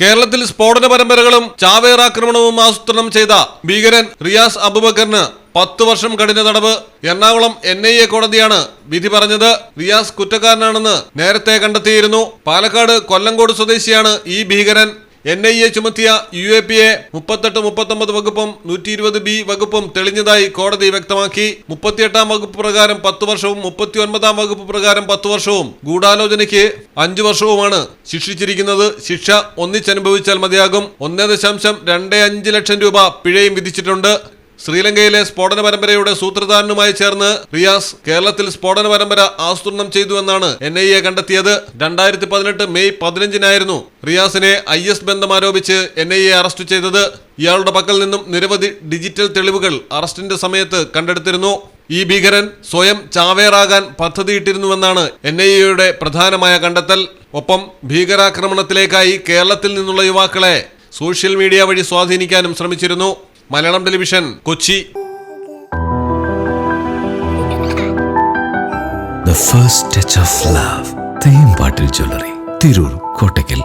കേരളത്തിൽ സ്ഫോടന പരമ്പരകളും ചാവേറാക്രമണവും ആസൂത്രണം ചെയ്ത ഭീകരൻ റിയാസ് അബുബക്കറിന് പത്തു വർഷം കഠിന തടവ്. എറണാകുളം എൻ ഐ എ കോടതിയാണ് വിധി പറഞ്ഞത്. റിയാസ് കുറ്റക്കാരനാണെന്ന് നേരത്തെ കണ്ടെത്തിയിരുന്നു. പാലക്കാട് കൊല്ലങ്കോട് സ്വദേശിയാണ് ഈ ഭീകരൻ. എൻ ഐ എ ചുമത്തിയ യു എ പി എ മുപ്പത്തെട്ട് മുപ്പത്തൊമ്പത് വകുപ്പും നൂറ്റി ഇരുപത് ബി വകുപ്പും തെളിഞ്ഞതായി കോടതി വ്യക്തമാക്കി. മുപ്പത്തിയെട്ടാം വകുപ്പ് പ്രകാരം പത്ത് വർഷവും മുപ്പത്തി ഒൻപതാം വകുപ്പ് പ്രകാരം പത്ത് വർഷവും ഗൂഢാലോചനയ്ക്ക് അഞ്ചു വർഷവുമാണ് ശിക്ഷിച്ചിരിക്കുന്നത്. ശിക്ഷ ഒന്നിച്ചനുഭവിച്ചാൽ മതിയാകും. ഒന്നേ ദശാംശം രണ്ട് അഞ്ച് ലക്ഷം രൂപ പിഴയും വിധിച്ചിട്ടുണ്ട്. ശ്രീലങ്കയിലെ സ്ഫോടന പരമ്പരയുടെ സൂത്രധാരനുമായി ചേർന്ന് റിയാസ് കേരളത്തിൽ സ്ഫോടന പരമ്പര ആസൂത്രണം ചെയ്തുവെന്നാണ് എൻ ഐ എ കണ്ടെത്തിയത്. രണ്ടായിരത്തി പതിനെട്ട് മെയ് പതിനഞ്ചിനായിരുന്നു റിയാസിനെ ഐ എസ് ബന്ധം ആരോപിച്ച് എൻ ഐ എ അറസ്റ്റ് ചെയ്തത്. ഇയാളുടെ പക്കൽ നിന്നും നിരവധി ഡിജിറ്റൽ തെളിവുകൾ അറസ്റ്റിന്റെ സമയത്ത് കണ്ടെടുത്തിരുന്നു. ഈ ഭീകരൻ സ്വയം ചാവേറാകാൻ പദ്ധതിയിട്ടിരുന്നുവെന്നാണ് എൻ ഐ എയുടെ പ്രധാനമായ കണ്ടെത്തൽ. ഒപ്പം ഭീകരാക്രമണത്തിലേക്കായി കേരളത്തിൽ നിന്നുള്ള യുവാക്കളെ സോഷ്യൽ മീഡിയ വഴി സ്വാധീനിക്കാനും ശ്രമിച്ചിരുന്നു. Malayalam television Kochi The first touch of love. Thembattil jewellery Tirur Kottakkal